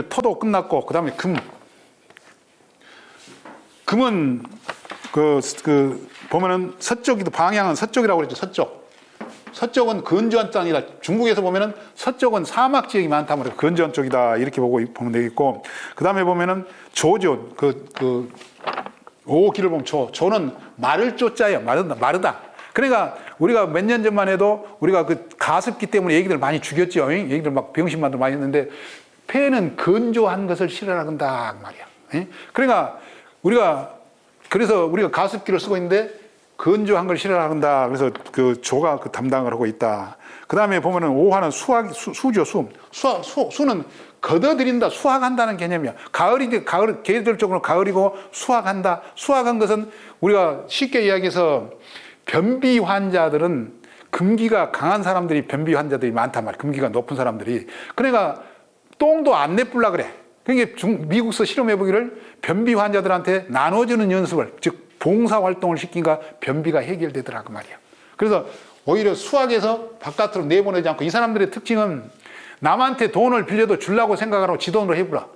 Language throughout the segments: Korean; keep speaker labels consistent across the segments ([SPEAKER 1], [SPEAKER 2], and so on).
[SPEAKER 1] 이제 토도 끝났고 그다음에 금. 금은 그, 그 보면은 서쪽이도 방향은 서쪽이라고 그랬죠. 서쪽. 서쪽은 건조한 땅이다. 중국에서 보면은 서쪽은 사막 지역이 많다. 말이에요. 건조한 쪽이다. 이렇게 보고 보면 되겠고. 그 다음에 보면은 조조, 그, 그, 오기를 보면 조. 조는 마를 쪼자예요. 마르다. 마르다. 그러니까 우리가 몇 년 전만 해도 우리가 그 가습기 때문에 얘기들 많이 죽였죠. 응? 얘기들 막 병신 만들 많이 했는데 폐는 건조한 것을. 그 말이야. 응? 그러니까 우리가 그래서 우리가 가습기를 쓰고 있는데 건조한 걸 싫어한다. 그래서 그 조가 그 담당을 하고 있다. 그 다음에 보면은 오화는 수학, 수, 수죠, 수. 수학, 수, 수는 걷어들인다, 수확한다는 개념이야. 가을이, 가을, 계절적으로 가을이고 수확한다. 수확한 것은 우리가 쉽게 이야기해서 변비 환자들은 금기가 강한 사람들이 변비 환자들이 많단 말이야. 금기가 높은 사람들이. 그러니까 똥도 안 내뿔라 그래. 그러니까 중, 미국서 실험해보기를 변비 환자들한테 나눠주는 연습을, 즉, 봉사활동을 시키니까 변비가 해결되더라, 그 말이야. 그래서 오히려 수학에서 바깥으로 내보내지 않고 이 사람들의 특징은 남한테 돈을 빌려도 주려고 생각하고 지 돈으로 해보라.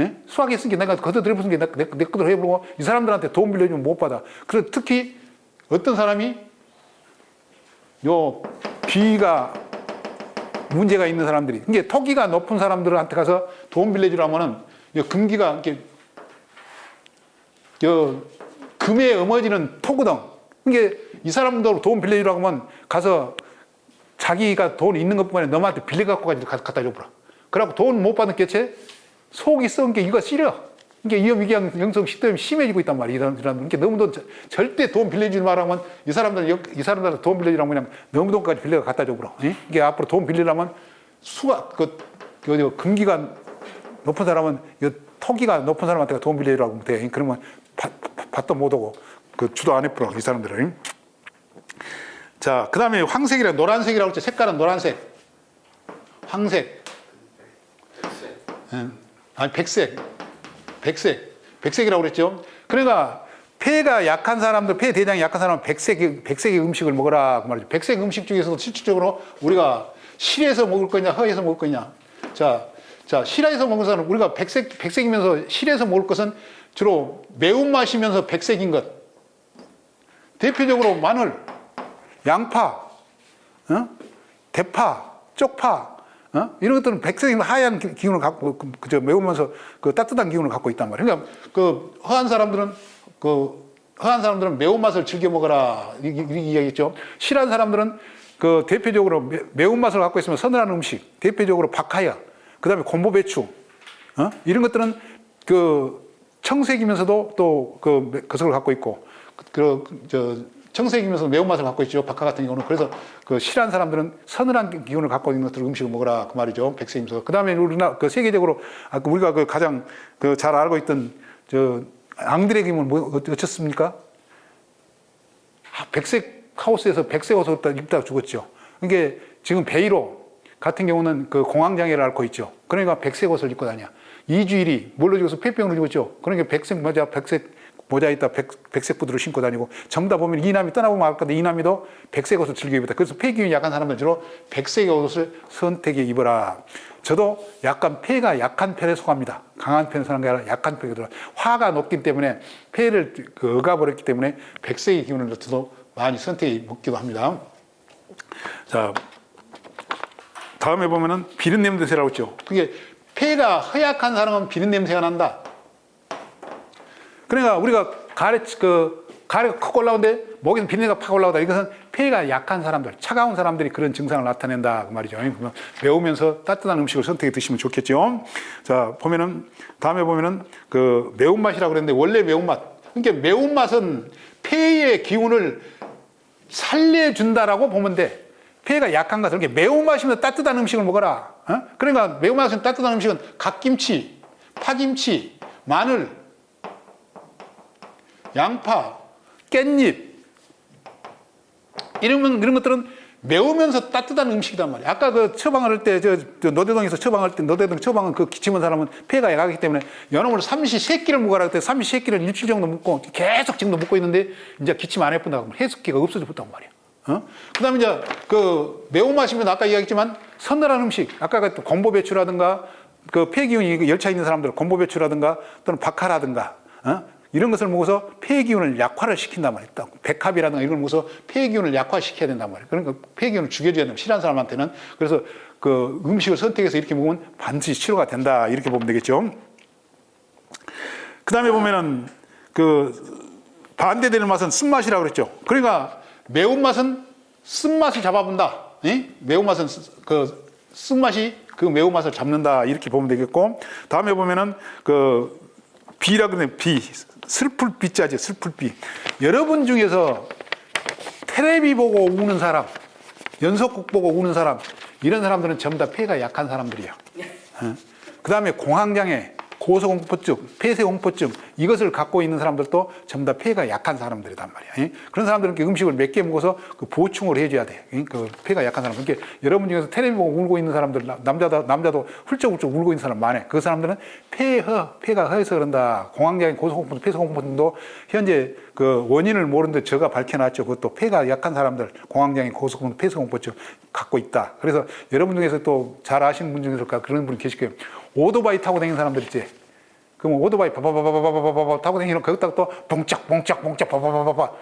[SPEAKER 1] 예? 수학에 쓴 게 내가 걷어들여 쓴게 내, 내, 내 것으로 해보고 이 사람들한테 돈 빌려주면 못 받아. 그래서 특히 어떤 사람이 요 비가 문제가 있는 사람들이 이게 토기가 높은 사람들한테 가서 돈 빌려주라면은 요 금기가 이렇게 요 금의 어머니는 토거든. 이게 이 사람들 돈 빌려주라고 하면 가서 자기가 돈 있는 것뿐만 아니라 너한테 빌려갖고 가지고 갖다 줘보라. 그래갖고 돈 못 받는 개체 속이 썩은 게 이거 싫어. 이게 이염위기양 영성 시스템이 심해지고 있단 말이야. 이런 사람들. 이게 너무 돈, 절대 돈 빌려주지 말라면 이 사람들, 이 사람들 돈 빌려주라면 그냥 너무 돈까지 빌려 갖다 줘보라. 예? 이게 앞으로 돈 빌리려면 수가, 그, 그, 금기가 높은 사람은 이 토기가 높은 사람한테 돈 하면 돼. 그러면 받, 받도 못 오고 그 주도 안 해버려. 이 사람들은. 자, 그 다음에 황색이라 노란색이라고 했죠. 색깔은 노란색. 황색. 예. 아니, 백색. 백색. 백색이라고 그랬죠. 그러니까 폐가 약한 사람들, 폐 대장이 약한 사람은 백색, 백색의 음식을 먹어라. 그 말이죠. 백색 음식 중에서도 실질적으로 우리가 실에서 먹을 거냐, 허에서 먹을 거냐. 자, 자, 실에서 먹는 사람은 우리가 백색, 백색이면서 실에서 먹을 것은 주로 매운맛이면서 백색인 것. 대표적으로 마늘, 양파, 어? 대파, 쪽파, 어? 이런 것들은 백색인 하얀 기- 기운을 갖고 그- 그저 매우면서 그 따뜻한 기운을 갖고 있단 말이에요. 그러니까 그 허한 사람들은 그 허한 사람들은 매운맛을 즐겨 먹어라 이렇게 이야기했죠. 실한 사람들은 그 대표적으로 매- 매운맛을 갖고 있으면 서늘한 음식, 대표적으로 박하야, 그다음에 곰보배추, 어? 이런 것들은 그 청색이면서도 또 그 그것을 갖고 있고 그 저 청색이면서 매운맛을 갖고 있죠. 박하 같은 경우는 그래서 그 실한 사람들은 서늘한 기운을 갖고 있는 것들 음식을 먹어라 그 말이죠. 백색이면서 그 다음에 우리나 그 세계적으로 아까 우리가 그 가장 그 잘 알고 있던 저 앙드레 김은 뭐 어쩌습니까? 아, 백색 하우스에서 백색 옷을 입다, 죽었죠. 이게 지금 베이로 같은 경우는 그 공황장애를 앓고 있죠. 그러니까 백색 옷을 입고 다녀. 이주일이 뭘로 죽어서 폐병으로 죽었죠. 그러니까 백색 모자, 백색 모자 있다 백, 백색 구두를 신고 다니고 전부 다 보면 이남이 떠나보면 알 건데 이남이도 백색 옷을 즐겨 입었다. 그래서 폐기운이 약한 사람들 주로 백색의 옷을 선택해 입어라. 저도 약간 폐가 약한 편에 속합니다. 강한 편에 사는 게 아니라 약한 편에 들어. 화가 높기 때문에 폐를 그 했기 때문에 백색의 기운을 저도 많이 선택해 먹기도 합니다. 자, 다음에 보면은 비린 냄새라고 있죠. 그게 폐가 허약한 사람은 비린 냄새가 난다. 그러니까 우리가 가래 그 가래가 콕 올라오는데 목에서 비린내가 팍 올라오다. 이것은 폐가 약한 사람들, 차가운 사람들이 그런 증상을 나타낸다 그 말이죠. 그러면 매우면서 따뜻한 음식을 선택해 드시면 좋겠죠. 자 보면은 다음에 보면은 그 매운맛이라고 그랬는데 원래 매운맛. 그러니까 매운맛은 폐의 기운을 살려준다라고 보면 돼. 폐가 약한 것은 이렇게 매운맛이면 따뜻한 음식을 먹어라. 어? 그러니까 매운맛은 따뜻한 음식은 갓김치, 파김치, 마늘, 양파, 깻잎 이런 이런 것들은 매우면서 따뜻한 음식이단 말이야. 아까 그 처방을 할때저 노대동에서 처방할 때 노대동 처방은 그 기침한 사람은 폐가 약하기 때문에 연어물 삼시 세끼를 먹어라 그때 삼시 세끼를 일주일 정도 먹고 계속 지금도 먹고 있는데 이제 기침 안 해본다고 하면 해숙기가 없어져 버렸단 말이야. 어? 그 다음에 이제 그 매운맛이면 아까 이야기했지만 서늘한 음식 아까 그 곰보 배추라든가 그 폐기운이 그 열차 있는 사람들 곰보배추라든가 또는 박하라든가 어? 이런 것을 먹어서 폐기운을 약화를 시킨단. 또 백합이라든가 이런 걸 먹어서 폐기운을 약화시켜야 된단 말이에요. 그러니까 폐기운을 죽여줘야 된다. 싫어하는 사람한테는 그래서 그 음식을 선택해서 이렇게 먹으면 반드시 치료가 된다. 이렇게 보면 되겠죠. 그 다음에 보면은 그 반대되는 맛은 쓴맛이라고 그랬죠. 그러니까 매운맛은 쓴맛을 잡아본다. 예? 매운맛은 쓰- 그 쓴맛이 그 매운맛을 잡는다. 이렇게 보면 되겠고 다음에 보면은 그 비라 그러면 비 슬플 비자지 슬플 비 여러분 중에서 테레비 보고 우는 사람 연속극 보고 우는 사람 이런 사람들은 전부 다 폐가 약한 사람들이에요. 그 다음에 공황장애, 고소공포증, 폐쇄공포증 이것을 갖고 있는 사람들도 전부 다 폐가 약한 사람들이단 말이야. 예? 그런 사람들은 음식을 몇 개 먹어서 그 보충을 해줘야 돼. 예? 그 폐가 약한 사람. 그러니까 여러분 중에서 텔레비 보고 울고 있는 사람들 나- 남자도 남자도 훌쩍훌쩍 울고 있는 사람 많아. 그 사람들은 폐허, 폐가 허해서 그런다. 공황장애, 고소공포증, 폐쇄공포증도 현재 그 원인을 모르는데 저가 밝혀놨죠. 그것도 폐가 약한 사람들, 공황장애, 고소공포증, 폐쇄공포증 갖고 있다. 그래서 여러분 중에서 또 잘 아시는 분 중에서 그런 분이 계실 거예요. 오토바이 타고 다니는 사람들 있지. 그럼 오토바이 바바바바바바바바 타고 다니는 거기다가 또 봉짝 봉짝 봉짝 바바바바바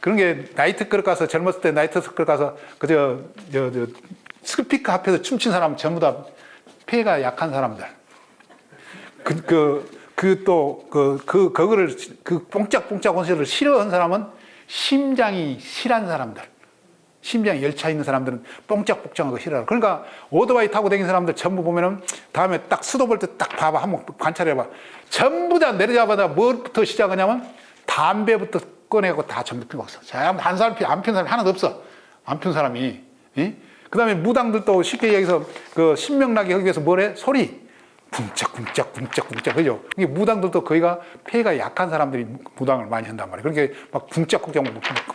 [SPEAKER 1] 그런 게 나이트 클럽 가서 젊었을 때 나이트 클럽 가서 그저 저, 저 스피커 앞에서 춤춘 사람 전부 다 폐가 약한 사람들. 그 그 그 또 그 그 그거를 그 뽕짝뽕짝 원소를 싫어하는 사람은 심장이 실한 사람들. 심장이 열차 있는 사람들은 뽕짝뽕짝한 거 싫어요. 그러니까 오토바이 타고 다니는 사람들 전부 보면은 다음에 딱 수도 볼 때 딱 봐봐 한번 관찰해봐. 전부 다 내려자마자 뭐부터 시작하냐면 담배부터 꺼내고 다 전부 피고 왔어. 한 사람 안 피는 사람이 하나도 없어. 안 피는 사람이. 그 다음에 무당들도 쉽게 얘기해서 그 신명나게 하기 위해서 뭐래? 소리. 쿵짝쿵짝 쿵짝쿵짝 그죠? 이게 무당들도 거기가 폐가 약한 사람들이 무당을 많이 한단 말이에요. 그러니까 막 쿵짝쿵짝 막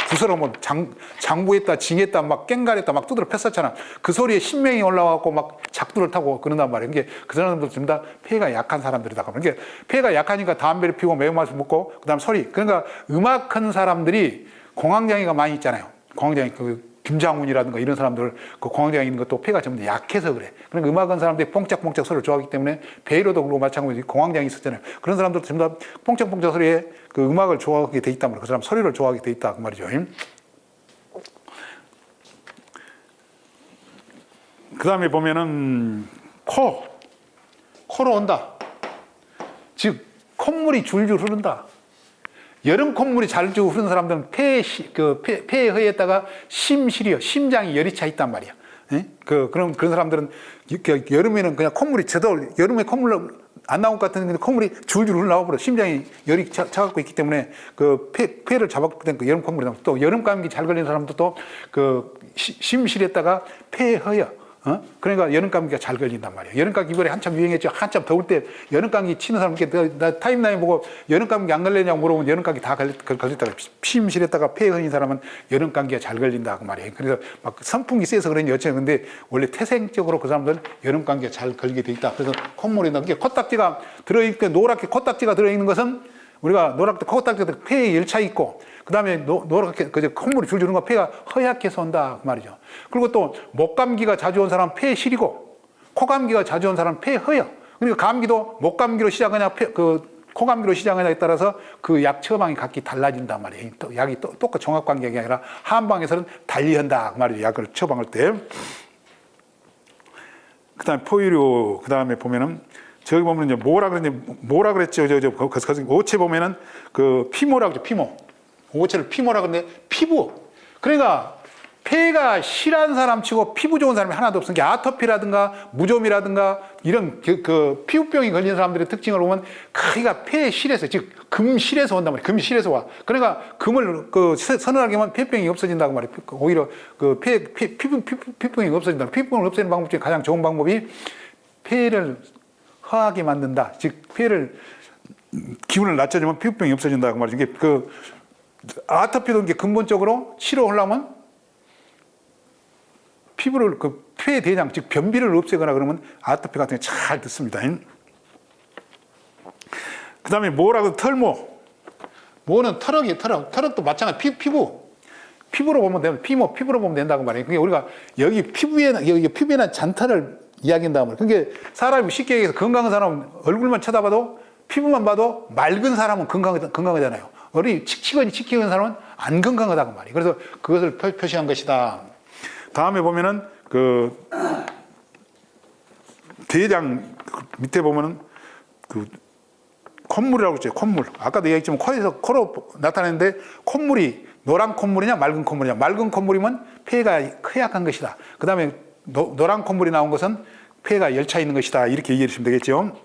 [SPEAKER 1] 구슬을 뭐 장, 장부했다 징했다 막 깽가랬다 막 두드려 팼었잖아. 그 소리에 신명이 올라와갖고 막 작두를 타고 그런단 말이에요. 이게 그 사람들 전부 다 폐가 약한 사람들이다. 그러니까 폐가 약하니까 담배를 피우고 매운맛을 먹고 그다음 소리. 그러니까 음악하는 사람들이 공황장애가 많이 있잖아요. 공황장애 그 김장훈이라든가 이런 사람들 그 공황장애 있는 것도 폐가 전부 다 약해서 그래. 그러니까 음악하는 사람들이 뽕짝뽕짝 소리를 좋아하기 때문에 베이로도 그러고 마찬가지로 공황장애 있었잖아요. 그런 사람들 전부 다 뽕짝뽕짝 소리에 그 음악을 좋아하게 돼 있단 말이에요. 그 사람 소리를 좋아하게 돼 있다 그 말이죠. 그 다음에 보면은 코 코로 온다. 즉 콧물이 줄줄 흐른다. 여름 콧물이 잘쭉 흐르는 사람들은 폐, 그 폐, 폐에 허에다가 심실이요. 심장이 열이 차 있단 말이야. 예? 그, 그런, 그런 사람들은 그 여름에는 그냥 콧물이 저도 여름에 콧물 안 나올 것 같은데 콧물이 줄줄 흘러나와 버려. 심장이 열이 차, 차갖고 있기 때문에 그 폐, 폐를 잡았기 때문에 그 여름 콧물이 나와. 또 여름 감기 잘 걸리는 사람도 또 그 심실에다가 폐에 허여. 어? 그러니까 여름 감기가 잘 걸린단 말이에요. 여름 감기 이번에 한참 유행했죠. 한참 더울 때 여름 감기 치는 사람께 나, 나 타임라인 보고 여름 감기 안 걸리냐고 물어보면 여름 감기 다 걸렸, 걸렸다가 피임실에다가 폐에 걸린 사람은 여름 감기가 잘 걸린다 그 말이에요. 그래서 막 선풍기 쐬서 그런지 어째 근데 원래 태생적으로 그 사람들은 여름 감기가 잘 걸리게 돼 있다. 그래서 콧물이 나게 코딱지가 들어 있게 노랗게 코딱지가 들어 있는 것은 우리가 노랗게 코딱지가 폐에 열차 있고 그 다음에 노랗게 그저 콧물이 줄줄 흐르는 거 폐가 허약해서 온다 그 말이죠. 그리고 또 목감기가 자주 온 사람은 폐 시리고 코감기가 자주 온 사람은 폐 허여. 그러니까 감기도 목감기로 시작하냐 폐, 그 코감기로 시작하냐에 따라서 그 약 처방이 각기 달라진단 말이에요. 또 약이 또, 똑같 종합관계가 아니라 한방에서는 달리한다 그 말이죠. 약을 처방할 때. 그 다음에 포유류, 그 다음에 보면은 저기 보면 이제 뭐라 그랬지, 뭐라 그랬죠. 저, 저, 그, 그, 그, 오체 보면은 그 피모라 그러죠. 피모. 오체를 피모라 그러는데 피부. 그러니까 폐가 실한 사람 치고 피부 좋은 사람이 하나도 게 아토피라든가 무좀이라든가 이런 그, 그 피부병이 걸린 사람들의 특징을 보면 크기가 폐 실에서 즉 금실에서 온단 말이에요. 금실에서 와. 그러니까 금을 그 서늘하게 하면 폐병이 없어진다고 말이에요. 오히려 그 폐, 피, 피부, 피부, 피부병이 없어진다. 피부병을 없애는 방법 중에 가장 좋은 방법이 폐를 허하게 만든다. 즉 폐를 기운을 낮춰주면 피부병이 없어진다고 말이죠. 그 아토피도 이게 근본적으로 치료 하려면 피부를 그 폐 대장 즉 변비를 없애거나 그러면 아토피 같은 게 잘 듣습니다. 그다음에 뭐라고 털모 뭐는 털럭이 털럭 털럭도 마찬가지 피, 피부 피부로 보면 되면 피모 피부로 보면 된다고 말이에요. 그게 우리가 여기 피부에 여기 피부에는 잔털을 이야기한 다음에 그러니까 사람이 쉽게 얘기해서 건강한 사람은 얼굴만 쳐다봐도 피부만 봐도 맑은 사람은 건강, 건강하잖아요. 어리 칙칙하니 칙칙한 사람은 안 건강하다고 말이에요. 그래서 그것을 표- 표시한 것이다. 다음에 보면은 그 대장 그 밑에 보면은 그 콧물이라고 했죠. 콧물. 아까도 얘기했지만 코에서 코로 나타내는데 콧물이 노란 콧물이냐 맑은 콧물이냐. 맑은 콧물이면 폐가 허약한 것이다. 그 다음에 노란 콧물이 나온 것은 폐가 열차 있는 것이다. 이렇게 이해해 주시면 되겠죠.